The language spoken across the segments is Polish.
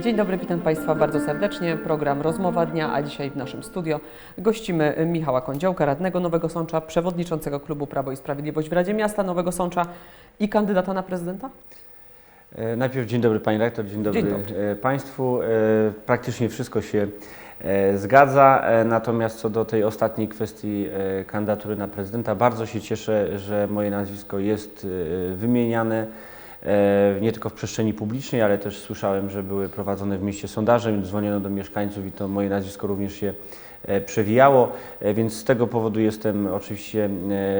Dzień dobry, witam Państwa bardzo serdecznie. Program Rozmowa Dnia, a dzisiaj w naszym studio gościmy Michała Kądziołka, radnego Nowego Sącza, przewodniczącego klubu Prawo i Sprawiedliwość w Radzie Miasta Nowego Sącza i kandydata na prezydenta. E, Najpierw dzień dobry Pani Rektor, dzień dobry, Dzień dobry. e, Państwu. E, Praktycznie wszystko się zgadza, natomiast co do tej ostatniej kwestii kandydatury na prezydenta, bardzo się cieszę, że moje nazwisko jest wymieniane nie tylko w przestrzeni publicznej, ale też słyszałem, że były prowadzone w mieście sondaże, dzwoniono do mieszkańców i to moje nazwisko również się e, przewijało, e, więc z tego powodu jestem oczywiście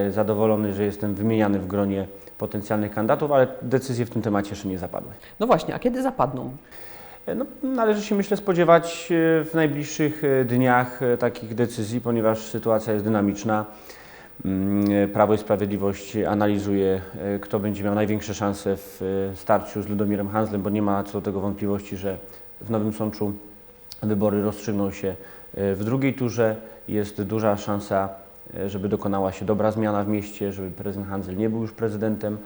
e, zadowolony, że jestem wymieniany w gronie potencjalnych kandydatów, ale decyzje w tym temacie jeszcze nie zapadły. No właśnie, a kiedy zapadną? E, No, należy się, myślę, spodziewać e, w najbliższych e, dniach e, takich decyzji, ponieważ sytuacja jest dynamiczna. Mm, e, Prawo i Sprawiedliwość analizuje, e, kto będzie miał największe szanse w e, starciu z Ludomirem Hanzlem, bo nie ma co do tego wątpliwości, że w Nowym Sączu wybory rozstrzygną się w drugiej turze. Jest duża szansa, żeby dokonała się dobra zmiana w mieście, żeby prezydent Hanzel nie był już prezydentem.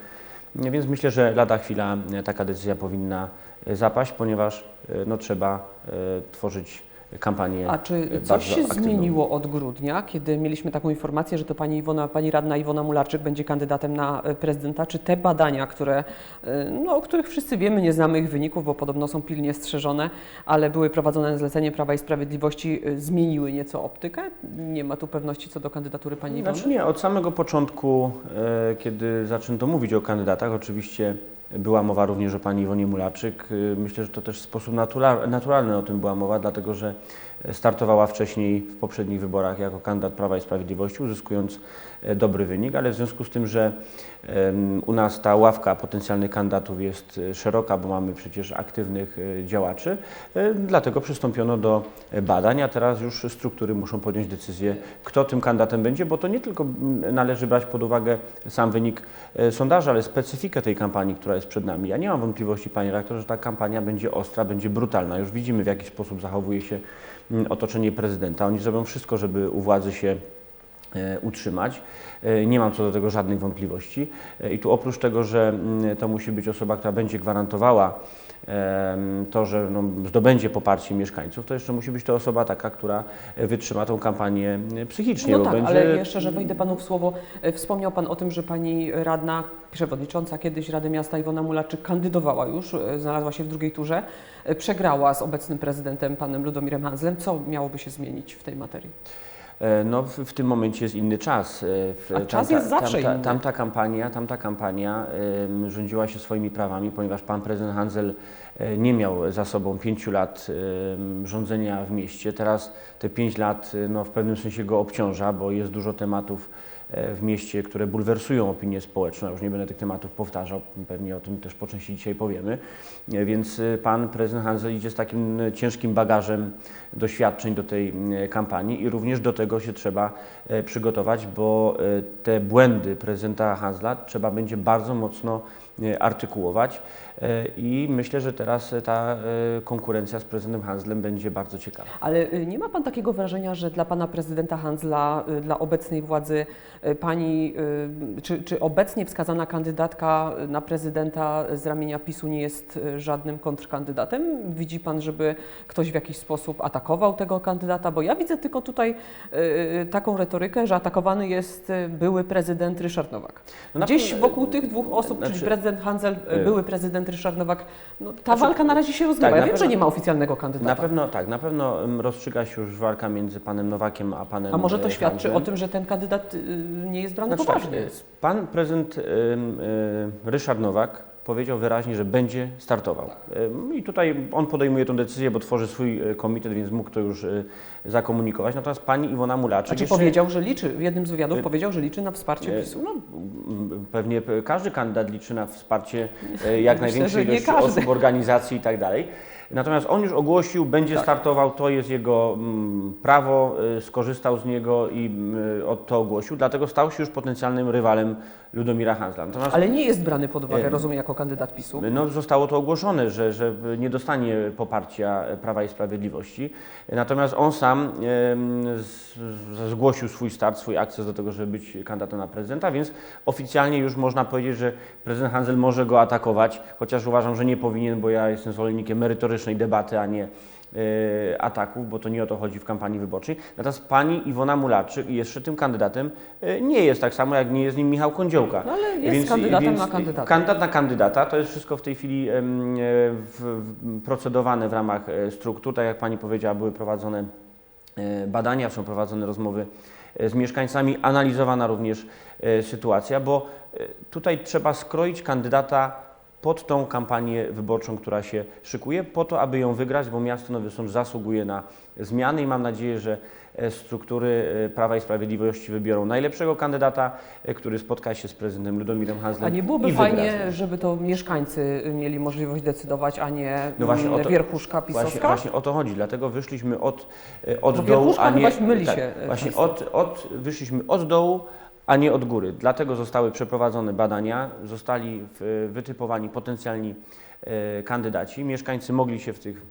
Nie, Więc myślę, że lada chwila taka decyzja powinna zapaść, ponieważ no, trzeba tworzyć kampanię A czy coś się aktywną. zmieniło od grudnia, kiedy mieliśmy taką informację, że to pani, Iwona, pani radna Iwona Mularczyk będzie kandydatem na e, prezydenta? Czy te badania, które, e, no, o których wszyscy wiemy, nie znamy ich wyników, bo podobno są pilnie strzeżone, ale były prowadzone na zlecenie Prawa i Sprawiedliwości, e, zmieniły nieco optykę? Nie ma tu pewności co do kandydatury pani Iwony? Znaczy nie, od samego początku, kiedy zaczęto mówić o kandydatach, oczywiście była mowa również o pani Iwonie Mulaczyk. E, Myślę, że to też w sposób natura- naturalny o tym była mowa, dlatego że startowała wcześniej w poprzednich wyborach jako kandydat Prawa i Sprawiedliwości, uzyskując e, dobry wynik, ale w związku z tym, że u nas ta ławka potencjalnych kandydatów jest e, szeroka, bo mamy przecież aktywnych e, działaczy, dlatego przystąpiono do badań, a teraz już struktury muszą podjąć decyzję, kto tym kandydatem będzie, bo to nie tylko należy brać pod uwagę sam wynik sondażu, ale specyfikę tej kampanii, która jest przed nami. Ja nie mam wątpliwości, Panie Rektor, że ta kampania będzie ostra, będzie brutalna. Już widzimy, w jaki sposób zachowuje się otoczenie prezydenta. Oni zrobią wszystko, żeby u władzy się utrzymać. E, Nie mam co do tego żadnych wątpliwości. E, I tu oprócz tego, że mm, to musi być osoba, która będzie gwarantowała to, że no, zdobędzie poparcie mieszkańców, to jeszcze musi być to osoba taka, która e, wytrzyma tą kampanię e, psychicznie. No tak, będzie... ale jeszcze, że wejdę Panu w słowo, e, wspomniał Pan o tym, że Pani radna, przewodnicząca kiedyś Rady Miasta Iwona Mularczyk kandydowała już, e, znalazła się w drugiej turze, e, przegrała z obecnym prezydentem Panem Ludomirem Hanzlem. Co miałoby się zmienić w tej materii? E, No, w, w tym momencie jest inny czas. E, w- A czas jest zawsze tamta, inny. Tamta kampania, tamta kampania em, rządziła się swoimi prawami, ponieważ pan prezydent Hanzel e, nie miał za sobą pięciu lat em, rządzenia w mieście. Teraz te pięć lat e, no, w pewnym sensie go obciąża, bo jest dużo tematów e, w mieście, które bulwersują opinię społeczną. Ja już nie będę tych tematów powtarzał, pewnie o tym też po części dzisiaj powiemy. E, Więc e, pan prezydent Hanzel idzie z takim e, ciężkim bagażem doświadczeń do tej e, kampanii i również do tego się trzeba e, przygotować, bo e, te błędy prezydenta Hanzla trzeba będzie bardzo mocno e, artykułować e, i myślę, że teraz e, ta e, konkurencja z prezydentem Hanzlem będzie bardzo ciekawa. Ale nie ma Pan takiego wrażenia, że dla Pana prezydenta Hanzla, y, dla obecnej władzy Pani, czy, czy obecnie wskazana kandydatka na prezydenta z ramienia PiSu nie jest żadnym kontrkandydatem? Widzi Pan, żeby ktoś w jakiś sposób atakował tego kandydata? Bo ja widzę tylko tutaj taką retorykę, że atakowany jest były prezydent Ryszard Nowak. No Gdzieś wokół tych dwóch osób, czyli znaczy- prezydent Hanzel, y- były prezydent Ryszard Nowak, no, ta Znaczy- walka na razie się rozgrywa. tak, ja wiem, że pewno- nie ma oficjalnego kandydata. Na pewno tak, na pewno mm, rozstrzyga się już walka między panem Nowakiem a panem A może to e, świadczy Hanzlem. o tym, że ten kandydat y, nie jest brany Znaczy tak, poważnie? e, pan prezydent y, Ryszard Nowak powiedział wyraźnie, że będzie startował. Ym, I tutaj on podejmuje tę decyzję, bo tworzy swój e, komitet, więc mógł to już e, zakomunikować. Natomiast pani Iwona Mulaczyk Znaczy jeszcze- powiedział, że liczy, w jednym z wywiadów powiedział, że liczy na wsparcie E, PiSu. No, pewnie każdy kandydat liczy na wsparcie e, jak największej ilości osób, organizacji i tak dalej. Natomiast on już ogłosił, będzie Tak. startował, to jest jego prawo, skorzystał z niego i od to ogłosił, dlatego stał się już potencjalnym rywalem Ludomira Hanzla. Natomiast Ale nie jest brany pod uwagę, Em, rozumiem, jako kandydat PiSu? No, zostało to ogłoszone, że, że nie dostanie poparcia Prawa i Sprawiedliwości. Natomiast on sam zgłosił swój start, swój akces do tego, żeby być kandydatem na prezydenta, więc oficjalnie już można powiedzieć, że prezydent Handzel może go atakować, chociaż uważam, że nie powinien, bo ja jestem zwolennikiem merytorycznej debaty, a nie ataków, bo to nie o to chodzi w kampanii wyborczej. Natomiast pani Iwona Mularczyk i jeszcze tym kandydatem e, nie jest tak samo, jak nie jest nim Michał Kądziołka. No, ale jest kandydatem na kandydata. Kandydat na kandydata, to jest wszystko w tej chwili e, w, w, procedowane w ramach e, struktur. Tak jak pani powiedziała, były prowadzone e, badania, są prowadzone rozmowy e, z mieszkańcami, analizowana również e, sytuacja, bo e, tutaj trzeba skroić kandydata pod tą kampanię wyborczą, która się szykuje, po to, aby ją wygrać, bo miasto Nowy Sącz zasługuje na zmiany i mam nadzieję, że e, struktury e, Prawa i Sprawiedliwości wybiorą najlepszego kandydata, e, który spotka się z prezydentem Ludomirem Hanzlem A nie byłoby fajnie, żeby to mieszkańcy mieli możliwość decydować, a nie No właśnie mm, to- wierchuszka Właśnie, pisowska? właśnie o to chodzi, dlatego wyszliśmy od, od Bo dołu, a nie... chyba myli tak, się, właśnie od, od, wyszliśmy od dołu, a nie od góry. Dlatego zostały przeprowadzone badania, zostali w, wytypowani potencjalni e, kandydaci. Mieszkańcy mogli się w tych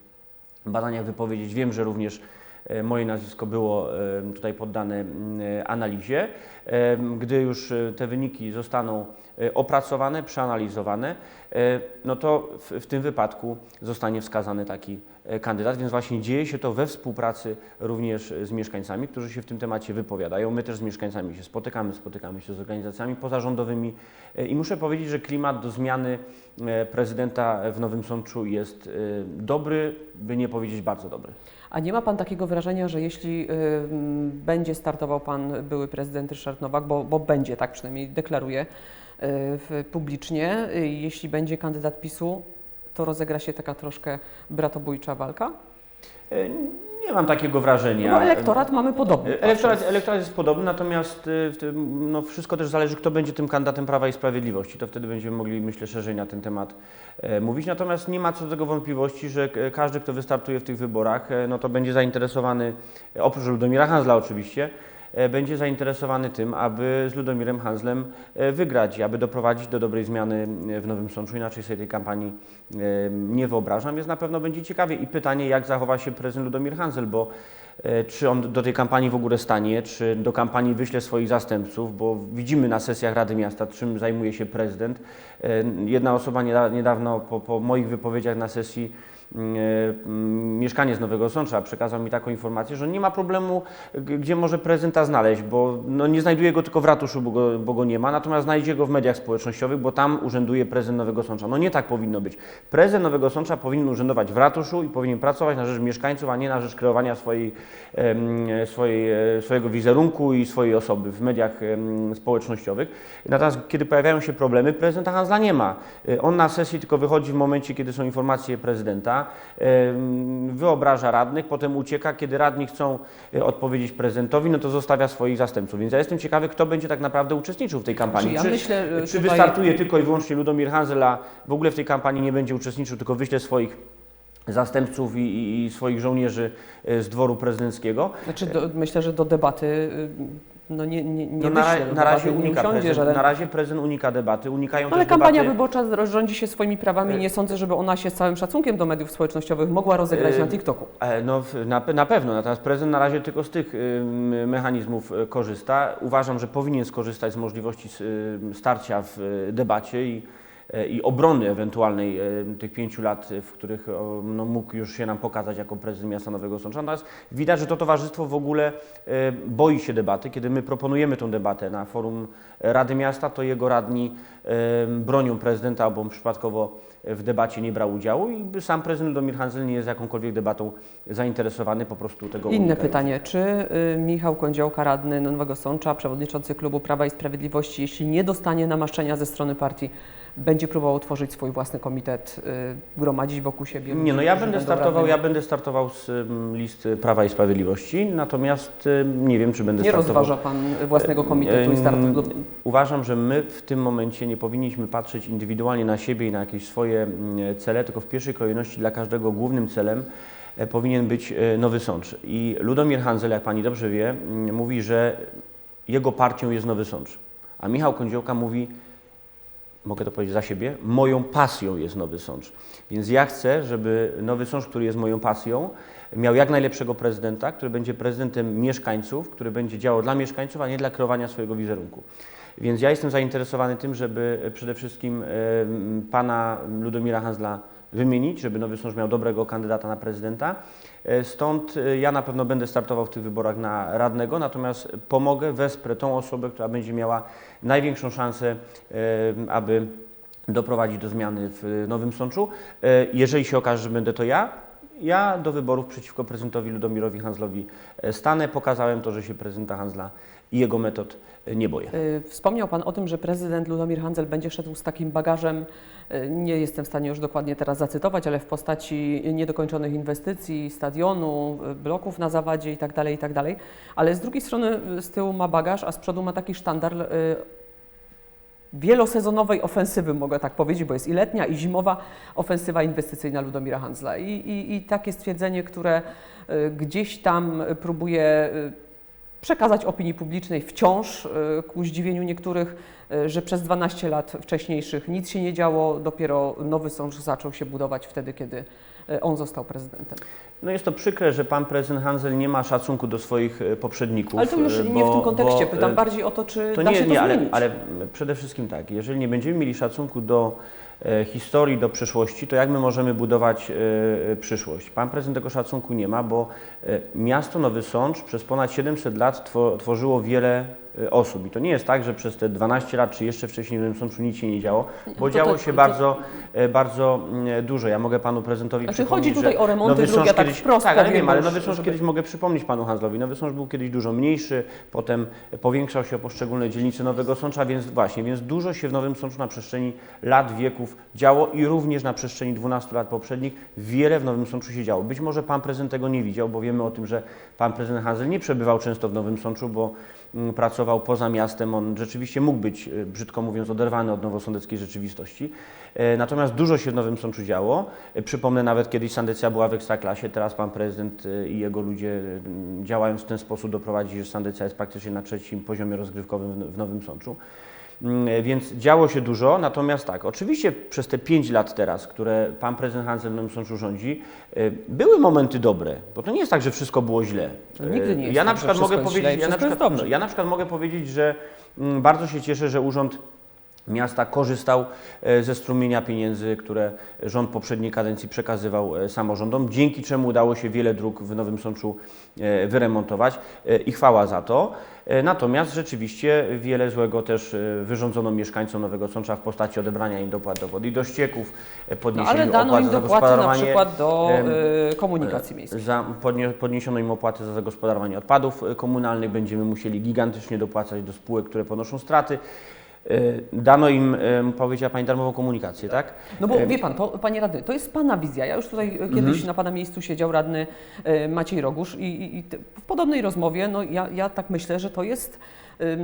badaniach wypowiedzieć. Wiem, że również e, moje nazwisko było e, tutaj poddane m, e, analizie. E, Gdy już e, te wyniki zostaną e, opracowane, przeanalizowane, e, no to w, w tym wypadku zostanie wskazany taki e, kandydat, więc właśnie dzieje się to we współpracy również z mieszkańcami, którzy się w tym temacie wypowiadają. My też z mieszkańcami się spotykamy, spotykamy się z organizacjami pozarządowymi e, i muszę powiedzieć, że klimat do zmiany e, prezydenta w Nowym Sączu jest e, dobry, by nie powiedzieć bardzo dobry. A nie ma Pan takiego wrażenia, że jeśli będzie startował Pan były prezydent Ryszard Nowak, bo, bo będzie, tak przynajmniej deklaruje publicznie, jeśli będzie kandydat PiSu, to rozegra się taka troszkę bratobójcza walka? E, Nie mam takiego wrażenia. No elektorat mamy podobny. E, Elektorat, elektorat jest podobny, natomiast tym, no, wszystko też zależy, kto będzie tym kandydatem Prawa i Sprawiedliwości. To wtedy będziemy mogli, myślę, szerzej na ten temat e, mówić. Natomiast nie ma co do tego wątpliwości, że każdy, kto wystartuje w tych wyborach, e, no to będzie zainteresowany, e, oprócz Ludomira Hanzla oczywiście, e, będzie zainteresowany tym, aby z Ludomirem Hanzlem e, wygrać aby doprowadzić do dobrej zmiany e, w Nowym Sączu. Inaczej sobie tej kampanii e, nie wyobrażam, więc na pewno będzie ciekawie. I pytanie, jak zachowa się prezydent Ludomir Hanzel, bo e, czy on do tej kampanii w ogóle stanie, czy do kampanii wyśle swoich zastępców, bo widzimy na sesjach Rady Miasta, czym zajmuje się prezydent. E, Jedna osoba nieda- niedawno po, po moich wypowiedziach na sesji mm, e, mm, mieszkanie z Nowego Sącza przekazał mi taką informację, że nie ma problemu, gdzie może prezydenta znaleźć, bo no, nie znajduje go tylko w ratuszu, bo go, bo go nie ma, natomiast znajdzie go w mediach społecznościowych, bo tam urzęduje prezydent Nowego Sącza. No nie tak powinno być. Prezydent Nowego Sącza powinien urzędować w ratuszu i powinien pracować na rzecz mieszkańców, a nie na rzecz kreowania swojej, swojej, e, swojego wizerunku i swojej osoby w mediach społecznościowych. Natomiast kiedy pojawiają się problemy, prezydenta Hanzla nie ma. E, On na sesji tylko wychodzi w momencie, kiedy są informacje prezydenta, wyobraża radnych, potem ucieka, kiedy radni chcą e, odpowiedzieć prezydentowi, no to zostawia swoich zastępców. Więc ja jestem ciekawy, kto będzie tak naprawdę uczestniczył w tej kampanii. Znaczy, ja myślę, e, czy tutaj- wystartuje tylko i wyłącznie Ludomir Hanzel, a w ogóle w tej kampanii nie będzie uczestniczył, tylko wyśle swoich zastępców i, i, i swoich żołnierzy e, z dworu prezydenckiego. Znaczy, do, myślę, że do debaty y, no nie, nie, nie No na, ra- do na razie unika usiądzie, prezydent, że na razie prezydent unika debaty, unikają No, ale kampania debaty. wyborcza rządzi się swoimi prawami. Nie sądzę, żeby ona się z całym szacunkiem do mediów społecznościowych mogła rozegrać E, na TikToku. E, No, na, na pewno, natomiast prezydent na razie tylko z tych ym, mechanizmów e, korzysta. Uważam, że powinien skorzystać z możliwości ym, starcia w e, debacie i, e, i obrony ewentualnej e, tych pięciu lat, e, w których no, mógł już się nam pokazać jako prezydent miasta Nowego Sącza. Natomiast widać, że to towarzystwo w ogóle e, boi się debaty. Kiedy my proponujemy tę debatę na forum Rady Miasta, to jego radni e, bronią prezydenta, albo przypadkowo w debacie nie brał udziału i sam prezydent Domir Hanzel nie jest jakąkolwiek debatą zainteresowany, po prostu tego Inne pytanie. Czy y, Michał Kądziołka, radny Nowego Sącza, przewodniczący klubu Prawa i Sprawiedliwości, jeśli nie dostanie namaszczenia ze strony partii, będzie próbował tworzyć swój własny komitet, y, gromadzić wokół siebie? Nie, no ja będę startował, ja będę startował z ym, listy Prawa i Sprawiedliwości, natomiast ym, nie wiem, czy będę Nie startował. rozważa Pan własnego komitetu i startu. Uważam, że my w tym momencie nie powinniśmy patrzeć indywidualnie na siebie i na jakieś swoje mm, cele, tylko w pierwszej kolejności dla każdego głównym celem e, powinien być e, Nowy Sącz. I Ludomir Hanzel, jak Pani dobrze wie, mm, mówi, że jego partią jest Nowy Sącz. A Michał Kądziołka mówi, mogę to powiedzieć za siebie, moją pasją jest Nowy Sącz. Więc ja chcę, żeby Nowy Sącz, który jest moją pasją, miał jak najlepszego prezydenta, który będzie prezydentem mieszkańców, który będzie działał dla mieszkańców, a nie dla kreowania swojego wizerunku. Więc ja jestem zainteresowany tym, żeby przede wszystkim pana Ludomira Hanzla wymienić, żeby Nowy Sącz miał dobrego kandydata na prezydenta. E, Stąd e, ja na pewno będę startował w tych wyborach na radnego, natomiast pomogę, wesprę tą osobę, która będzie miała największą szansę, e, aby doprowadzić do zmiany w Nowym Sączu. Jeżeli się okaże, że będę to ja, ja do wyborów przeciwko prezydentowi Ludomirowi Hanzlowi stanę. Pokazałem to, że się prezydenta Hanzla i jego metod e, nie boję. Y, Wspomniał Pan o tym, że prezydent Ludomir Handzel będzie szedł z takim bagażem, y, nie jestem w stanie już dokładnie teraz zacytować, ale w postaci niedokończonych inwestycji, stadionu, y, bloków na zawadzie itd., itd. Ale z drugiej strony z tyłu ma bagaż, a z przodu ma taki sztandar wielosezonowej ofensywy, mogę tak powiedzieć, bo jest i letnia, i zimowa ofensywa inwestycyjna Ludomira Handzla. I, i, i takie stwierdzenie, które gdzieś tam próbuje przekazać opinii publicznej wciąż, y, ku zdziwieniu niektórych, y, że przez 12 lat wcześniejszych nic się nie działo, dopiero nowy sąd zaczął się budować wtedy, kiedy y, on został prezydentem. No jest to przykre, że pan prezydent Hanzel nie ma szacunku do swoich poprzedników. Ale to już e, nie w bo- tym kontekście, bo, pytam bardziej o to, czy To da nie, się to nie ale, zmienić. ale przede wszystkim tak, jeżeli nie będziemy mieli szacunku do historii, do przeszłości, to jak my możemy budować e, e, przyszłość? Pan prezydent tego szacunku nie ma, bo e, miasto Nowy Sącz przez ponad 700 lat two, tworzyło wiele e, osób. I to nie jest tak, że przez te 12 lat, czy jeszcze wcześniej w Nowym Sączu nic się nie działo, bo to- działo to- się to- bardzo, e, bardzo mm, dużo. Ja mogę panu prezydentowi Znaczy, przypomnieć, chodzi tutaj o remonty dróg, ja tak kiedyś, wprost Tak, ale wiem, ale Nowy Sącz żeby- kiedyś mogę przypomnieć panu Handlowi. Nowy Sącz był kiedyś dużo mniejszy, potem powiększał się o poszczególne dzielnice Nowego Sącza, więc właśnie, więc dużo się w Nowym Sączu na przestrzeni lat, wieków działo i również na przestrzeni 12 lat poprzednich wiele w Nowym Sączu się działo. Być może pan prezydent tego nie widział, bo wiemy o tym, że pan prezydent Hazel nie przebywał często w Nowym Sączu, bo pracował poza miastem. On rzeczywiście mógł być, e, brzydko mówiąc, oderwany od nowosądeckiej rzeczywistości. E, Natomiast dużo się w Nowym Sączu działo. E, Przypomnę nawet kiedyś Sandecja była w Ekstraklasie, teraz pan prezydent i jego ludzie działając w ten sposób doprowadzili, że Sandecja jest praktycznie na trzecim poziomie rozgrywkowym w Nowym Sączu. Mm, Więc działo się dużo, natomiast tak, oczywiście przez te pięć lat teraz, które pan prezydent Hansen w Nowym Sączu rządzi, e, były momenty dobre, bo to nie jest tak, że wszystko było źle. To nigdy nie E, jest ja tak, na przykład mogę powiedzieć, ja na, przykład, ja na przykład mogę powiedzieć, że mm, bardzo się cieszę, że urząd miasta korzystał e, ze strumienia pieniędzy, które rząd poprzedniej kadencji przekazywał e, samorządom, dzięki czemu udało się wiele dróg w Nowym Sączu e, wyremontować i chwała za to. Natomiast rzeczywiście wiele złego też wyrządzono mieszkańcom Nowego Sącza w postaci odebrania im dopłat do wody i do ścieków, e, No, podniesienia ale dano opłat im za dopłaty na przykład do komunikacji miejskiej. za, podnie, podniesiono im opłaty za zagospodarowanie odpadów komunalnych, będziemy musieli gigantycznie dopłacać do spółek, które ponoszą straty. Y, Dano im, y, powiedziała Pani, darmową komunikację, tak? No bo Em, wie pan, to, panie radny, to jest pana wizja. Ja już tutaj kiedyś Mhm. na pana miejscu siedział radny Maciej Rogusz i, i, i w podobnej rozmowie, no ja, ja tak myślę, że to jest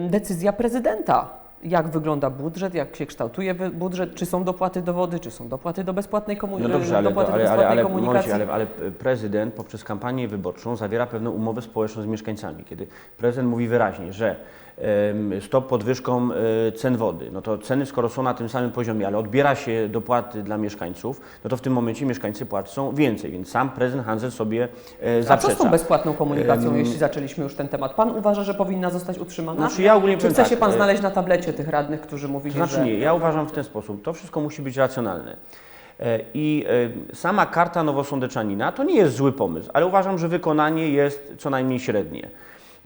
decyzja prezydenta. Jak wygląda budżet, jak się kształtuje budżet, czy są dopłaty do wody, czy są dopłaty do bezpłatnej, komu- No dobrze, ale, dopłaty ale, do ale, bezpłatnej ale, komunikacji. momencie, ale, ale prezydent poprzez kampanię wyborczą zawiera pewną umowę społeczną z mieszkańcami. Kiedy prezydent mówi wyraźnie, że stop podwyżką e, cen wody, no to ceny skoro są na tym samym poziomie, ale odbiera się dopłaty dla mieszkańców, no to w tym momencie mieszkańcy płacą więcej, więc sam prezydent Hanzel sobie e, A co zaprzecza. z tą bezpłatną komunikacją, Em, jeśli zaczęliśmy już ten temat? Pan uważa, że powinna zostać utrzymana? Znaczy ja ogólnie Czy chce tak, się pan e, znaleźć na tablecie tych radnych, którzy mówili, To znaczy że... nie, ja uważam w ten sposób, to wszystko musi być racjonalne. E, I e, sama karta nowosądeczanina to nie jest zły pomysł, ale uważam, że wykonanie jest co najmniej średnie.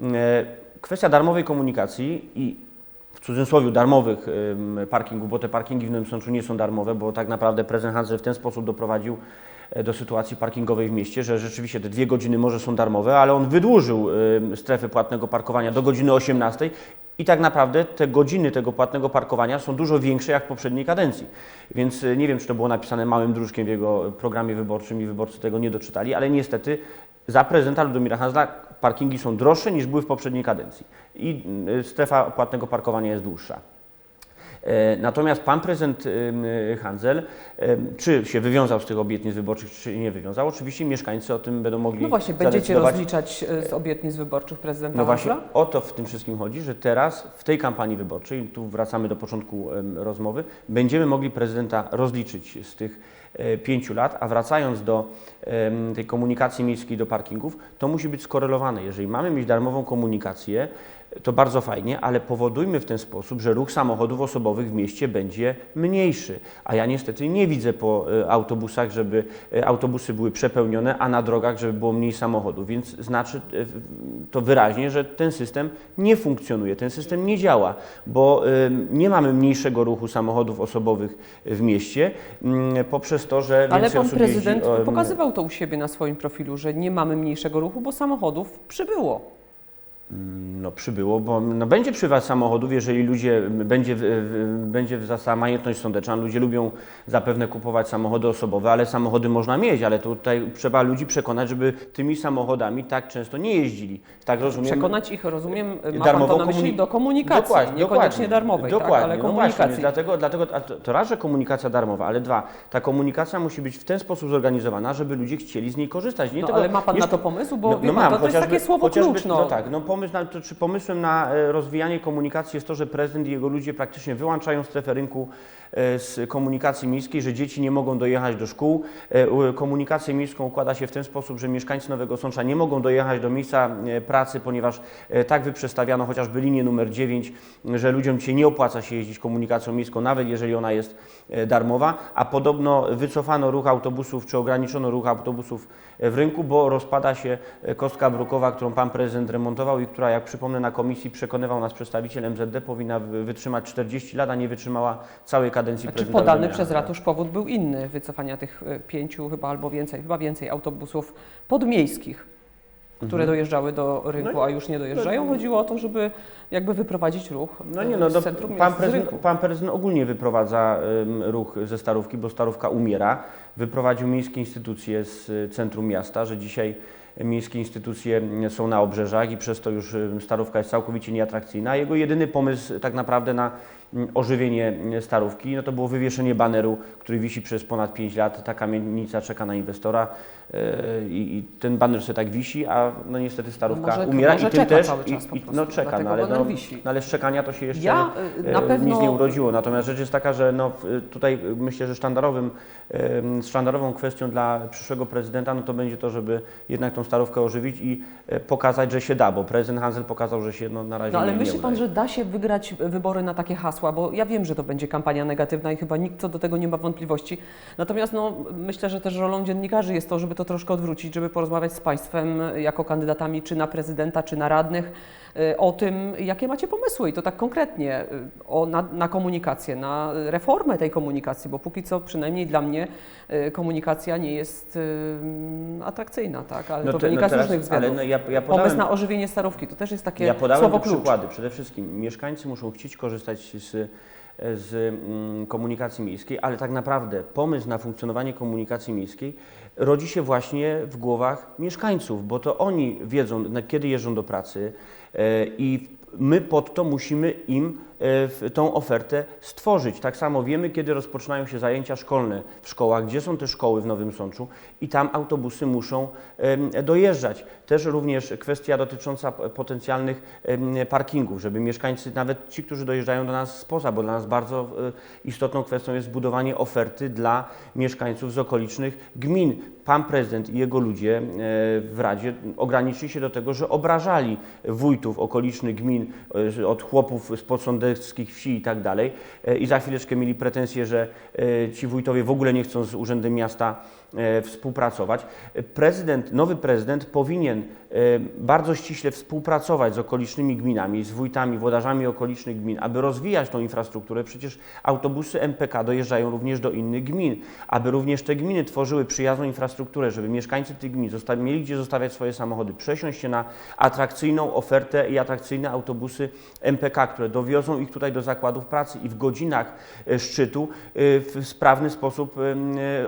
E, Kwestia darmowej komunikacji i w cudzysłowie darmowych parkingów, bo te parkingi w Nowym Sączu nie są darmowe, bo tak naprawdę prezydent Hanzel w ten sposób doprowadził do sytuacji parkingowej w mieście, że rzeczywiście te dwie godziny może są darmowe, ale on wydłużył strefę płatnego parkowania do godziny 18 i tak naprawdę te godziny tego płatnego parkowania są dużo większe jak w poprzedniej kadencji. Więc e, nie wiem, czy to było napisane małym druczkiem w jego programie wyborczym i wyborcy tego nie doczytali, ale niestety za prezydenta Ludomira Hanzla parkingi są droższe niż były w poprzedniej kadencji i y, strefa płatnego parkowania jest dłuższa. E, Natomiast pan prezydent em, Handzel, em, czy się wywiązał z tych obietnic wyborczych, czy nie wywiązał, oczywiście mieszkańcy o tym będą mogli No właśnie, będziecie rozliczać e, z obietnic wyborczych prezydenta No właśnie o to w tym wszystkim chodzi, że teraz w tej kampanii wyborczej, tu wracamy do początku rozmowy, będziemy mogli prezydenta rozliczyć z tych e, pięciu lat, a wracając do tej komunikacji miejskiej, do parkingów, to musi być skorelowane. Jeżeli mamy mieć darmową komunikację, to bardzo fajnie, ale powodujmy w ten sposób, że ruch samochodów osobowych w mieście będzie mniejszy. A ja niestety nie widzę po e, autobusach, żeby e, autobusy były przepełnione, a na drogach, żeby było mniej samochodów. Więc znaczy e, to wyraźnie, że ten system nie funkcjonuje, ten system nie działa, bo nie mamy mniejszego ruchu samochodów osobowych w mieście poprzez to, że Ale pan prezydent jeździ, pokazywał to u siebie na swoim profilu, że nie mamy mniejszego ruchu, bo samochodów przybyło. No przybyło, bo no, będzie przybywać samochodów, jeżeli ludzie, będzie, będzie zasada majętność sądeczna, ludzie lubią zapewne kupować samochody osobowe, ale samochody można mieć, ale tutaj trzeba ludzi przekonać, żeby tymi samochodami tak często nie jeździli. Tak rozumiem. Przekonać ich, rozumiem, ma pan darmową to na myśli do komunikacji, Dokładnie, niekoniecznie dokładnie. darmowej, dokładnie, tak, ale no komunikacji. właśnie, dlatego, dlatego to, to raz, że komunikacja darmowa, ale dwa, ta komunikacja musi być w ten sposób zorganizowana, żeby ludzie chcieli z niej korzystać. Nie no, tego, ale ma pan na to pomysł? Bo no, no pan, mam, to, to jest takie słowo klucz. No No. tak, no pomysł na, czy pomysłem na e, rozwijanie komunikacji jest to, że prezydent i jego ludzie praktycznie wyłączają strefę rynku e, z komunikacji miejskiej, że dzieci nie mogą dojechać do szkół. E, Komunikację miejską układa się w ten sposób, że mieszkańcy Nowego Sącza nie mogą dojechać do miejsca pracy, ponieważ tak wyprzestawiano chociażby linię numer 9, że ludziom dzisiaj nie opłaca się jeździć komunikacją miejską, nawet jeżeli ona jest darmowa, a podobno wycofano ruch autobusów, czy ograniczono ruch autobusów e, w rynku, bo rozpada się e, kostka brukowa, którą pan prezydent remontował i która, jak przypomnę, na komisji przekonywał nas przedstawiciel MZD, powinna wy- wytrzymać 40 lat, a nie wytrzymała całej kadencji Znaczy prezydenta. podany przez ratusz powód był inny, wycofania tych e, pięciu chyba albo więcej, chyba więcej autobusów podmiejskich, które Mhm. dojeżdżały do rynku, No i- a już nie dojeżdżają. Chodziło o to, żeby jakby wyprowadzić ruch No e, nie, no, z no centrum pan prezydent ogólnie wyprowadza ym, ruch ze Starówki, bo Starówka umiera. Wyprowadził miejskie instytucje z y, centrum miasta, że dzisiaj miejskie instytucje y, są na obrzeżach i przez to już y, Starówka jest całkowicie nieatrakcyjna. Jego jedyny pomysł tak naprawdę na ożywienie y, Starówki, no to było wywieszenie baneru, który wisi przez ponad 5 lat. Ta kamienica czeka na inwestora y, i, i ten baner sobie tak wisi, a no niestety Starówka Może- umiera może i tym też i, i, no czeka, no, ale, no, wisi. no, ale z czekania to się jeszcze Ja e, na e, pewno nic nie urodziło. Natomiast rzecz jest taka, że no, tutaj e, myślę, że sztandarowym, sztandarową kwestią dla przyszłego prezydenta no to będzie to, żeby jednak tą starówkę ożywić i e, pokazać, że się da, bo prezydent Hansel pokazał, że się no, na razie No ale nie, myśli nie pan, udaje. że da się wygrać wybory na takie hasła? Bo ja wiem, że to będzie kampania negatywna i chyba nikt co do tego nie ma wątpliwości. Natomiast no, myślę, że też rolą dziennikarzy jest to, żeby to troszkę odwrócić, żeby porozmawiać z państwem jako kandydatami czy na prezydenta, czy na radnych o tym, jakie macie pomysły i to tak konkretnie y, o, na, na komunikację, na reformę tej komunikacji, bo póki co przynajmniej dla mnie y, komunikacja nie jest y, atrakcyjna, tak? Ale No to te- no wynika teraz- z różnych względów. No, ja, ja Pomysł podałem, na ożywienie starówki to też jest takie ja podałem słowo te klucz. przykłady. Przede wszystkim mieszkańcy muszą chcieć korzystać z, z mm, komunikacji miejskiej, ale tak naprawdę pomysł na funkcjonowanie komunikacji miejskiej rodzi się właśnie w głowach mieszkańców, bo to oni wiedzą, kiedy jeżdżą do pracy i my pod to musimy im e, tą ofertę stworzyć. Tak samo wiemy, kiedy rozpoczynają się zajęcia szkolne w szkołach, gdzie są te szkoły w Nowym Sączu i tam autobusy muszą dojeżdżać. Też również kwestia dotycząca potencjalnych parkingów, żeby mieszkańcy, nawet ci, którzy dojeżdżają do nas spoza, bo dla nas bardzo e, istotną kwestią jest zbudowanie oferty dla mieszkańców z okolicznych gmin. Pan prezydent i jego ludzie e, w Radzie ograniczyli się do tego, że obrażali wójtów okolicznych gmin, e, od chłopów z podsądeckich wsi i tak dalej. E, I za chwileczkę mieli pretensje, że e, ci wójtowie w ogóle nie chcą z Urzędem Miasta współpracować. E, Prezydent, nowy prezydent powinien e, bardzo ściśle współpracować z okolicznymi gminami, z wójtami, włodarzami okolicznych gmin, aby rozwijać tą infrastrukturę. Przecież autobusy MPK dojeżdżają również do innych gmin, aby również te gminy tworzyły przyjazną infrastrukturę, żeby mieszkańcy tych gmin mieli gdzie zostawiać swoje samochody, przesiąść się na atrakcyjną ofertę i atrakcyjne autobusy MPK, które dowiozą ich tutaj do zakładów pracy i w godzinach e, szczytu w sprawny sposób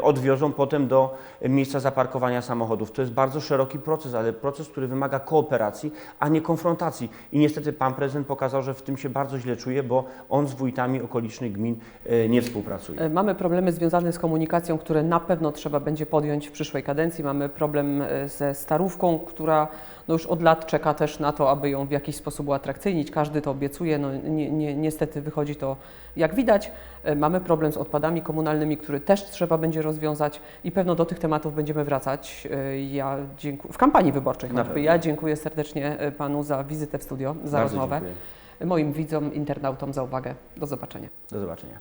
odwiozą potem do miejsca zaparkowania samochodów. To jest bardzo szeroki proces, ale proces, który wymaga kooperacji, a nie konfrontacji. I niestety pan prezydent pokazał, że w tym się bardzo źle czuje, bo on z wójtami okolicznych gmin e, nie współpracuje. E, Mamy problemy związane z komunikacją, które na pewno trzeba będzie podjąć w przyszłej kadencji. Mamy problem e, ze starówką, która no już od lat czeka też na to, aby ją w jakiś sposób uatrakcyjnić. Każdy to obiecuje, no ni- ni- niestety wychodzi to jak widać. Mamy problem z odpadami komunalnymi, który też trzeba będzie rozwiązać i pewno do tych tematów będziemy wracać. E, Ja dziękuję, w kampanii wyborczej choćby. Ja dziękuję serdecznie e, Panu za wizytę w studio, za Bardzo rozmowę. dziękuję. Moim widzom, internautom za uwagę. Do zobaczenia. Do zobaczenia.